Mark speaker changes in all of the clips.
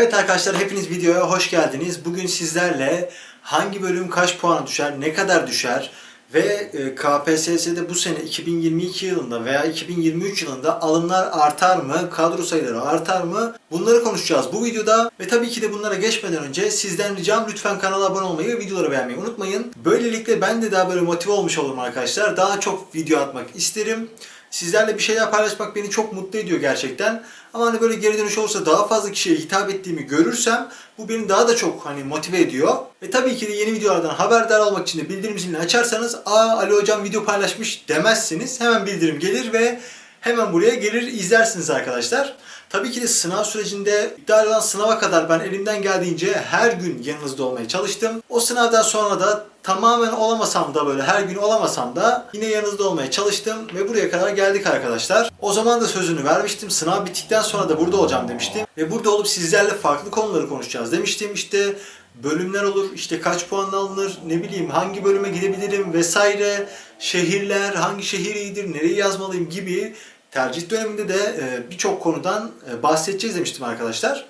Speaker 1: Evet arkadaşlar hepiniz videoya hoş geldiniz. Bugün sizlerle hangi bölüm kaç puan düşer, ne kadar düşer ve e, KPSS'de bu sene 2022 yılında veya 2023 yılında alımlar artar mı, kadro sayıları artar mı bunları konuşacağız bu videoda. Ve tabii ki de bunlara geçmeden önce sizden ricam lütfen kanala abone olmayı ve videoları beğenmeyi unutmayın. Böylelikle ben de daha böyle motive olmuş olurum arkadaşlar. Daha çok video atmak isterim. Sizlerle bir şeyler paylaşmak beni çok mutlu ediyor gerçekten. Ama hani böyle geri dönüş olursa daha fazla kişiye hitap ettiğimi görürsem bu beni daha da çok hani motive ediyor. Ve tabii ki de yeni videolardan haberdar olmak için de bildirim zilini açarsanız aa Ali hocam video paylaşmış demezsiniz. Hemen bildirim gelir ve hemen buraya gelir izlersiniz arkadaşlar. Tabii ki de sınav sürecinde iptal olan sınava kadar ben elimden geldiğince her gün yanınızda olmaya çalıştım. O sınavdan sonra da tamamen olamasam da böyle her gün olamasam da yine yanınızda olmaya çalıştım ve buraya kadar geldik arkadaşlar. O zaman da sözünü vermiştim. Sınav bittikten sonra da burada olacağım demiştim. Ve burada olup sizlerle farklı konuları konuşacağız demiştim. İşte bölümler olur, işte kaç puanla alınır, ne bileyim hangi bölüme gidebilirim vesaire, şehirler, hangi şehir iyidir, nereyi yazmalıyım gibi tercih döneminde de e, birçok konudan e, bahsedeceğiz demiştim arkadaşlar.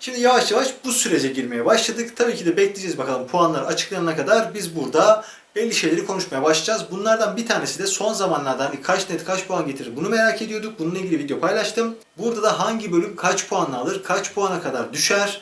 Speaker 1: Şimdi yavaş yavaş bu sürece girmeye başladık. Tabii ki de bekleyeceğiz bakalım puanlar açıklanana kadar biz burada belli şeyleri konuşmaya başlayacağız. Bunlardan bir tanesi de son zamanlarda hani kaç net kaç puan getirir bunu merak ediyorduk. Bununla ilgili video paylaştım. Burada da hangi bölüm kaç puanla alır, kaç puana kadar düşer,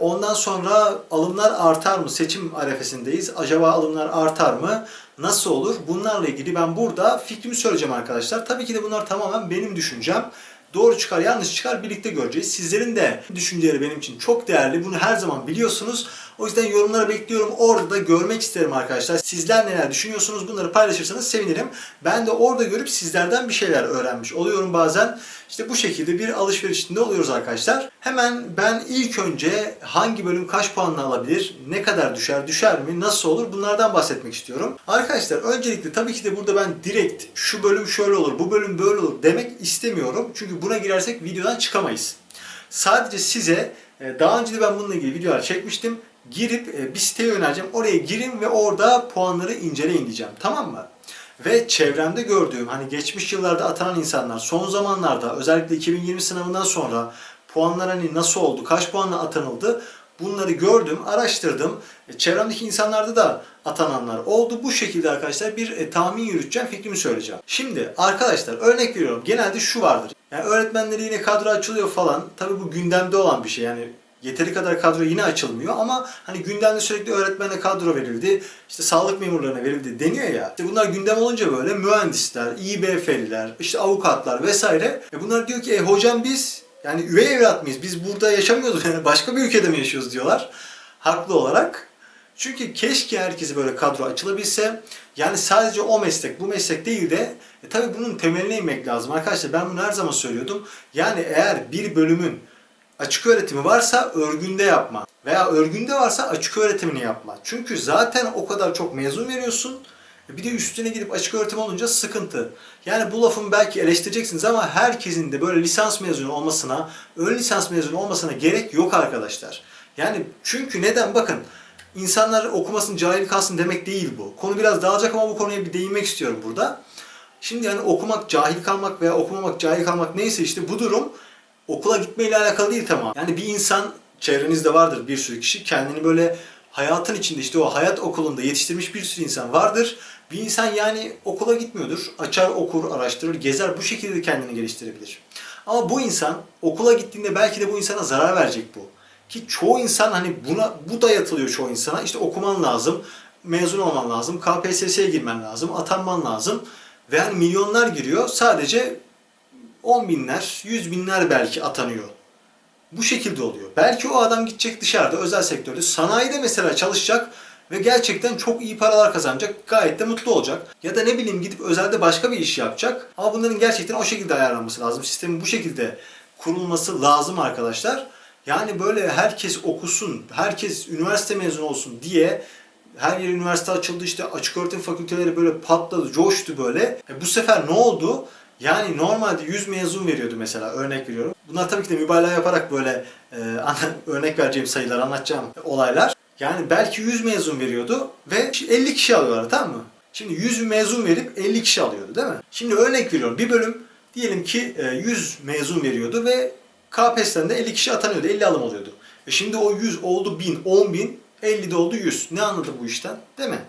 Speaker 1: Ondan sonra alımlar artar mı? Seçim arefesindeyiz. Acaba alımlar artar mı? Nasıl olur? Bunlarla ilgili ben burada fikrimi söyleyeceğim arkadaşlar. Tabii ki de bunlar tamamen benim düşüncem. Doğru çıkar, yanlış çıkar birlikte göreceğiz. Sizlerin de düşünceleri benim için çok değerli. Bunu her zaman biliyorsunuz. O yüzden yorumlara bekliyorum. Orada da görmek isterim arkadaşlar. Sizler neler düşünüyorsunuz? Bunları paylaşırsanız sevinirim. Ben de orada görüp sizlerden bir şeyler öğrenmiş oluyorum bazen. İşte bu şekilde bir alışveriş içinde oluyoruz arkadaşlar. Hemen ben ilk önce hangi bölüm kaç puanla alabilir, ne kadar düşer, düşer mi, nasıl olur bunlardan bahsetmek istiyorum. Arkadaşlar öncelikle tabii ki de burada ben direkt şu bölüm şöyle olur, bu bölüm böyle olur demek istemiyorum. Çünkü buna girersek videodan çıkamayız. Sadece size e, daha önce de ben bununla ilgili videolar çekmiştim. Girip e, bir siteye önereceğim. Oraya girin ve orada puanları inceleyin diyeceğim. Tamam mı? Ve çevremde gördüğüm hani geçmiş yıllarda atanan insanlar son zamanlarda özellikle 2020 sınavından sonra puanlar hani nasıl oldu, kaç puanla atanıldı bunları gördüm, araştırdım. E, çevremdeki insanlarda da atananlar oldu. Bu şekilde arkadaşlar bir e, tahmin yürüteceğim, fikrimi söyleyeceğim. Şimdi arkadaşlar örnek veriyorum. Genelde şu vardır. Yani öğretmenleri yine kadro açılıyor falan. Tabii bu gündemde olan bir şey. Yani Yeteri kadar kadro yine açılmıyor ama hani gündemde sürekli öğretmene kadro verildi, işte sağlık memurlarına verildi deniyor ya. İşte bunlar gündem olunca böyle mühendisler, İBF'liler, işte avukatlar vesaire. E bunlar diyor ki e hocam biz yani üvey evlat mıyız? Biz burada yaşamıyoruz yani başka bir ülkede mi yaşıyoruz diyorlar. Haklı olarak. Çünkü keşke herkese böyle kadro açılabilse. Yani sadece o meslek, bu meslek değil de e, tabii bunun temeline inmek lazım. Arkadaşlar ben bunu her zaman söylüyordum. Yani eğer bir bölümün açık öğretimi varsa örgünde yapma. Veya örgünde varsa açık öğretimini yapma. Çünkü zaten o kadar çok mezun veriyorsun. Bir de üstüne gidip açık öğretim olunca sıkıntı. Yani bu lafımı belki eleştireceksiniz ama herkesin de böyle lisans mezunu olmasına, ön lisans mezunu olmasına gerek yok arkadaşlar. Yani çünkü neden? Bakın insanlar okumasın, cahil kalsın demek değil bu. Konu biraz dağılacak ama bu konuya bir değinmek istiyorum burada. Şimdi yani okumak, cahil kalmak veya okumamak, cahil kalmak neyse işte bu durum okula gitmeyle alakalı değil tamam. Yani bir insan çevrenizde vardır bir sürü kişi kendini böyle hayatın içinde işte o hayat okulunda yetiştirmiş bir sürü insan vardır. Bir insan yani okula gitmiyordur. Açar, okur, araştırır, gezer bu şekilde de kendini geliştirebilir. Ama bu insan okula gittiğinde belki de bu insana zarar verecek bu. Ki çoğu insan hani buna bu dayatılıyor çoğu insana. İşte okuman lazım, mezun olman lazım, KPSS'ye girmen lazım, atanman lazım. Ve hani milyonlar giriyor. Sadece 10 binler, 100 binler belki atanıyor. Bu şekilde oluyor. Belki o adam gidecek dışarıda özel sektörde sanayide mesela çalışacak ve gerçekten çok iyi paralar kazanacak. Gayet de mutlu olacak. Ya da ne bileyim gidip özelde başka bir iş yapacak. Ama bunların gerçekten o şekilde ayarlanması lazım. Sistemin bu şekilde kurulması lazım arkadaşlar. Yani böyle herkes okusun, herkes üniversite mezunu olsun diye her yer üniversite açıldı işte açık öğretim fakülteleri böyle patladı, coştu böyle. E bu sefer ne oldu? Yani normalde 100 mezun veriyordu mesela örnek veriyorum. Bunlar tabii ki de mübalağa yaparak böyle e, örnek vereceğim sayılar anlatacağım olaylar. Yani belki 100 mezun veriyordu ve 50 kişi alıyorlar tamam mı? Şimdi 100 mezun verip 50 kişi alıyordu değil mi? Şimdi örnek veriyorum bir bölüm diyelim ki 100 mezun veriyordu ve KPSS'den de 50 kişi atanıyordu. 50 alım oluyordu. E şimdi o 100 oldu 1000, 10 bin, 50 de oldu 100. Ne anladı bu işten? Değil mi?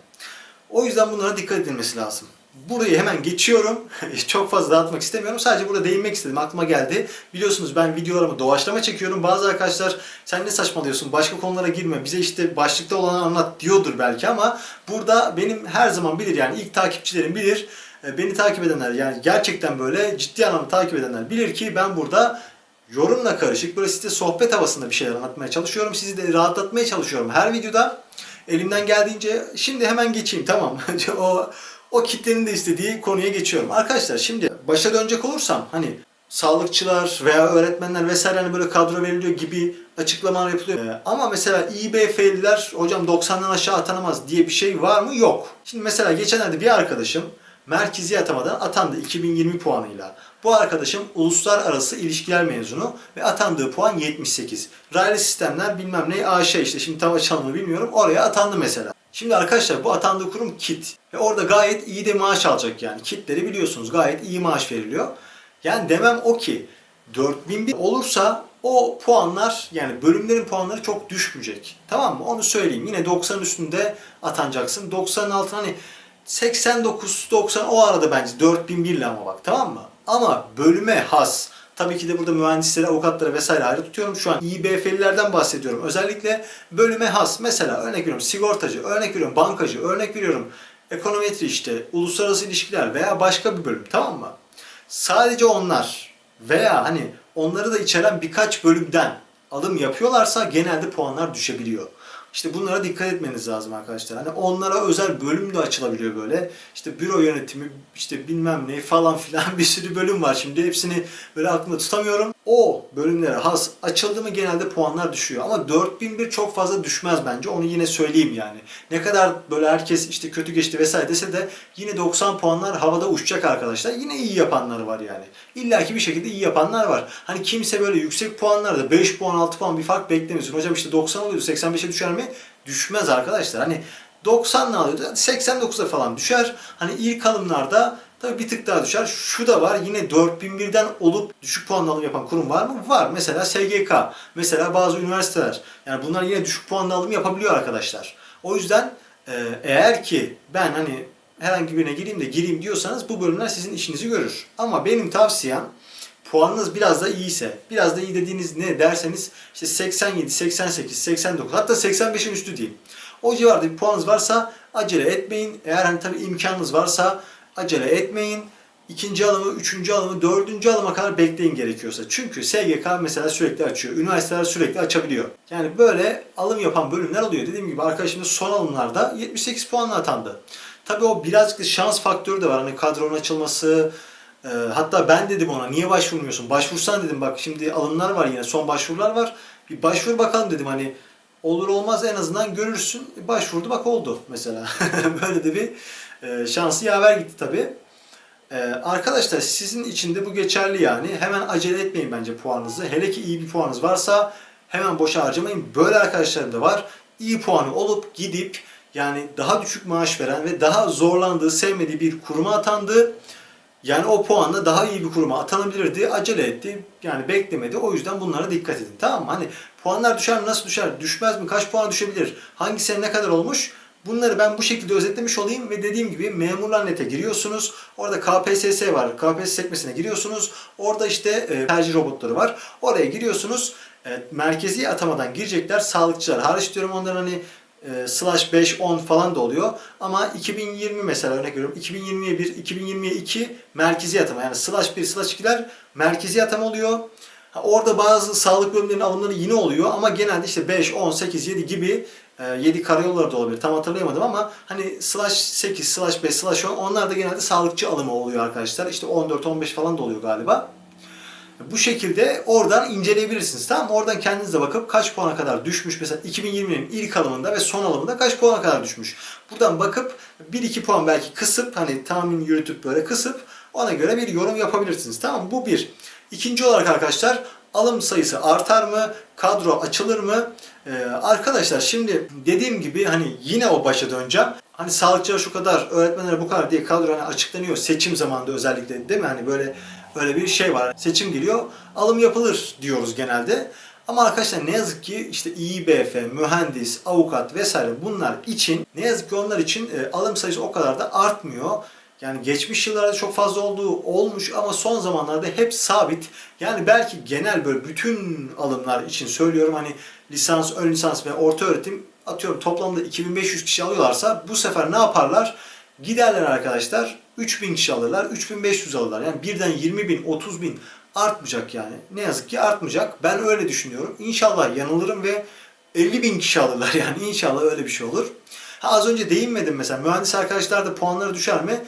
Speaker 1: O yüzden bunlara dikkat edilmesi lazım. Burayı hemen geçiyorum. Çok fazla dağıtmak istemiyorum. Sadece burada değinmek istedim. Aklıma geldi. Biliyorsunuz ben videolarımı doğaçlama çekiyorum. Bazı arkadaşlar sen ne saçmalıyorsun? Başka konulara girme. Bize işte başlıkta olanı anlat diyordur belki ama burada benim her zaman bilir yani ilk takipçilerim bilir. E, Beni takip edenler yani gerçekten böyle ciddi anlamda takip edenler bilir ki ben burada yorumla karışık böyle size sohbet havasında bir şeyler anlatmaya çalışıyorum. Sizi de rahatlatmaya çalışıyorum her videoda. Elimden geldiğince şimdi hemen geçeyim tamam. o o kitlenin de istediği konuya geçiyorum. Arkadaşlar şimdi başa dönecek olursam hani sağlıkçılar veya öğretmenler vesaire hani böyle kadro veriliyor gibi açıklamalar yapılıyor. Ee, ama mesela İBF'liler hocam 90'dan aşağı atanamaz diye bir şey var mı? Yok. Şimdi mesela geçenlerde bir arkadaşım merkezi atamadan atandı 2020 puanıyla. Bu arkadaşım uluslararası ilişkiler mezunu ve atandığı puan 78. Raylı sistemler bilmem ne AŞ işte şimdi tam açalım mı bilmiyorum oraya atandı mesela. Şimdi arkadaşlar bu atandığı kurum KIT. Ve orada gayet iyi de maaş alacak yani. KIT'leri biliyorsunuz gayet iyi maaş veriliyor. Yani demem o ki 4001 olursa o puanlar yani bölümlerin puanları çok düşmeyecek. Tamam mı? Onu söyleyeyim. Yine 90 üstünde atanacaksın. 90'ın altına hani 89 90 o arada bence 4001 ile ama bak tamam mı? Ama bölüme has Tabii ki de burada mühendisleri, avukatları vesaire ayrı tutuyorum. Şu an İBF'lilerden bahsediyorum. Özellikle bölüme has. Mesela örnek veriyorum sigortacı, örnek veriyorum bankacı, örnek veriyorum ekonometri işte, uluslararası ilişkiler veya başka bir bölüm tamam mı? Sadece onlar veya hani onları da içeren birkaç bölümden alım yapıyorlarsa genelde puanlar düşebiliyor. İşte bunlara dikkat etmeniz lazım arkadaşlar. Hani onlara özel bölüm de açılabiliyor böyle. İşte büro yönetimi, işte bilmem ne falan filan bir sürü bölüm var. Şimdi hepsini böyle aklımda tutamıyorum. O bölümlere has açıldı mı genelde puanlar düşüyor. Ama 4001 çok fazla düşmez bence. Onu yine söyleyeyim yani. Ne kadar böyle herkes işte kötü geçti vesaire dese de yine 90 puanlar havada uçacak arkadaşlar. Yine iyi yapanları var yani. İlla ki bir şekilde iyi yapanlar var. Hani kimse böyle yüksek puanlarda 5 puan 6 puan bir fark beklemiyorsun. Hocam işte 90 oluyordu 85'e düşer mi? Düşmez arkadaşlar. Hani 90 alıyordu 89'a falan düşer. Hani ilk alımlarda tabii bir tık daha düşer. Şu da var yine 4001'den olup düşük puanla alım yapan kurum var mı? Var. Mesela SGK. Mesela bazı üniversiteler. Yani bunlar yine düşük puanla alım yapabiliyor arkadaşlar. O yüzden e, eğer ki ben hani herhangi birine gireyim de gireyim diyorsanız bu bölümler sizin işinizi görür. Ama benim tavsiyem puanınız biraz da iyiyse, biraz da iyi dediğiniz ne derseniz işte 87, 88, 89 hatta 85'in üstü diyeyim. O civarda bir puanınız varsa acele etmeyin. Eğer hani tabii imkanınız varsa acele etmeyin. İkinci alımı, üçüncü alımı, dördüncü alıma kadar bekleyin gerekiyorsa. Çünkü SGK mesela sürekli açıyor. Üniversiteler sürekli açabiliyor. Yani böyle alım yapan bölümler oluyor. Dediğim gibi arkadaşımız son alımlarda 78 puanla atandı. Tabii o birazcık da şans faktörü de var. Hani kadronun açılması, e, hatta ben dedim ona niye başvurmuyorsun? Başvursan dedim bak şimdi alımlar var yine son başvurular var. Bir başvur bakalım dedim hani olur olmaz en azından görürsün. E, Başvurdu bak oldu mesela. Böyle de bir e, şansı yaver gitti tabii. Ee, arkadaşlar sizin için de bu geçerli yani. Hemen acele etmeyin bence puanınızı. Hele ki iyi bir puanınız varsa hemen boşa harcamayın. Böyle arkadaşlarım da var. İyi puanı olup gidip yani daha düşük maaş veren ve daha zorlandığı, sevmediği bir kuruma atandı. Yani o puanla daha iyi bir kuruma atanabilirdi. Acele etti. Yani beklemedi. O yüzden bunlara dikkat edin. Tamam mı? Hani puanlar düşer mi? Nasıl düşer? Düşmez mi? Kaç puan düşebilir? Hangi sene ne kadar olmuş? Bunları ben bu şekilde özetlemiş olayım ve dediğim gibi memurlar nete giriyorsunuz. Orada KPSS var. KPSS sekmesine giriyorsunuz. Orada işte e, tercih robotları var. Oraya giriyorsunuz. E, merkezi atamadan girecekler. Sağlıkçılar hariç diyorum onların hani e, slash 5, 10 falan da oluyor. Ama 2020 mesela örnek veriyorum. 2020'ye 1, 2020'ye 2 merkezi atama. Yani slash 1, slash 2'ler merkezi atama oluyor. Orada bazı sağlık bölümlerinin alımları yine oluyor ama genelde işte 5, 10, 8, 7 gibi 7 karayolları da olabilir. Tam hatırlayamadım ama hani slash 8, slash 5, slash 10 onlar da genelde sağlıkçı alımı oluyor arkadaşlar. İşte 14, 15 falan da oluyor galiba. Bu şekilde oradan inceleyebilirsiniz. Tamam? Oradan kendiniz de bakıp kaç puana kadar düşmüş. Mesela 2020'nin ilk alımında ve son alımında kaç puana kadar düşmüş. Buradan bakıp 1-2 puan belki kısıp hani tahmin yürütüp böyle kısıp ona göre bir yorum yapabilirsiniz. Tamam? Bu bir. İkinci olarak arkadaşlar alım sayısı artar mı? Kadro açılır mı? Ee, arkadaşlar şimdi dediğim gibi hani yine o başa döneceğim. Hani sağlıkçılar şu kadar, öğretmenlere bu kadar diye kadro hani açıklanıyor seçim zamanında özellikle değil mi? Hani böyle Öyle bir şey var. Seçim geliyor, alım yapılır diyoruz genelde. Ama arkadaşlar ne yazık ki işte İİBF, mühendis, avukat vesaire bunlar için ne yazık ki onlar için e, alım sayısı o kadar da artmıyor. Yani geçmiş yıllarda çok fazla olduğu olmuş ama son zamanlarda hep sabit. Yani belki genel böyle bütün alımlar için söylüyorum hani lisans, ön lisans ve orta öğretim atıyorum toplamda 2500 kişi alıyorlarsa bu sefer ne yaparlar? Giderler arkadaşlar 3000 kişi alırlar, 3500 alırlar. Yani birden 20 bin, 30 bin artmayacak yani. Ne yazık ki artmayacak. Ben öyle düşünüyorum. İnşallah yanılırım ve 50 bin kişi alırlar yani inşallah öyle bir şey olur. Ha, az önce değinmedim mesela mühendis arkadaşlar da puanları düşer mi?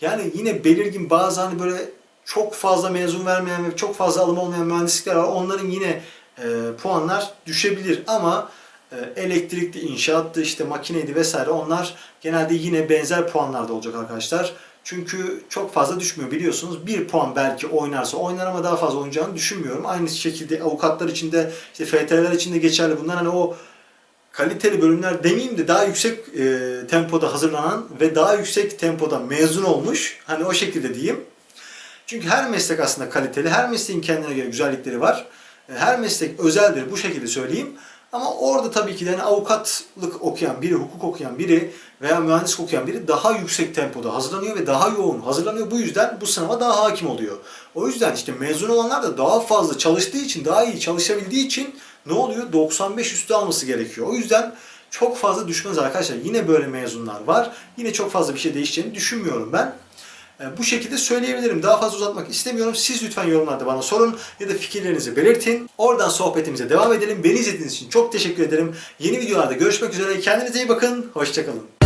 Speaker 1: Yani yine belirgin bazı hani böyle çok fazla mezun vermeyen ve çok fazla alım olmayan mühendislikler var. Onların yine e, puanlar düşebilir ama e, elektrikli, inşaattı, işte makineydi vesaire onlar genelde yine benzer puanlarda olacak arkadaşlar. Çünkü çok fazla düşmüyor biliyorsunuz. Bir puan belki oynarsa oynar ama daha fazla oynayacağını düşünmüyorum. Aynı şekilde avukatlar için de işte FTR'ler için de geçerli. Bunlar hani o kaliteli bölümler demeyeyim de daha yüksek e, tempoda hazırlanan ve daha yüksek tempoda mezun olmuş. Hani o şekilde diyeyim. Çünkü her meslek aslında kaliteli. Her mesleğin kendine göre güzellikleri var. E, Her meslek özeldir bu şekilde söyleyeyim. Ama orada tabii ki de hani avukatlık okuyan biri, hukuk okuyan biri veya mühendislik okuyan biri daha yüksek tempoda hazırlanıyor ve daha yoğun hazırlanıyor. Bu yüzden bu sınava daha hakim oluyor. O yüzden işte mezun olanlar da daha fazla çalıştığı için, daha iyi çalışabildiği için ne oluyor? 95 üstü alması gerekiyor. O yüzden çok fazla düşmez arkadaşlar. Yine böyle mezunlar var. Yine çok fazla bir şey değişeceğini düşünmüyorum ben. E, Bu şekilde söyleyebilirim. Daha fazla uzatmak istemiyorum. Siz lütfen yorumlarda bana sorun ya da fikirlerinizi belirtin. Oradan sohbetimize devam edelim. Beni izlediğiniz için çok teşekkür ederim. Yeni videolarda görüşmek üzere. Kendinize iyi bakın. Hoşçakalın.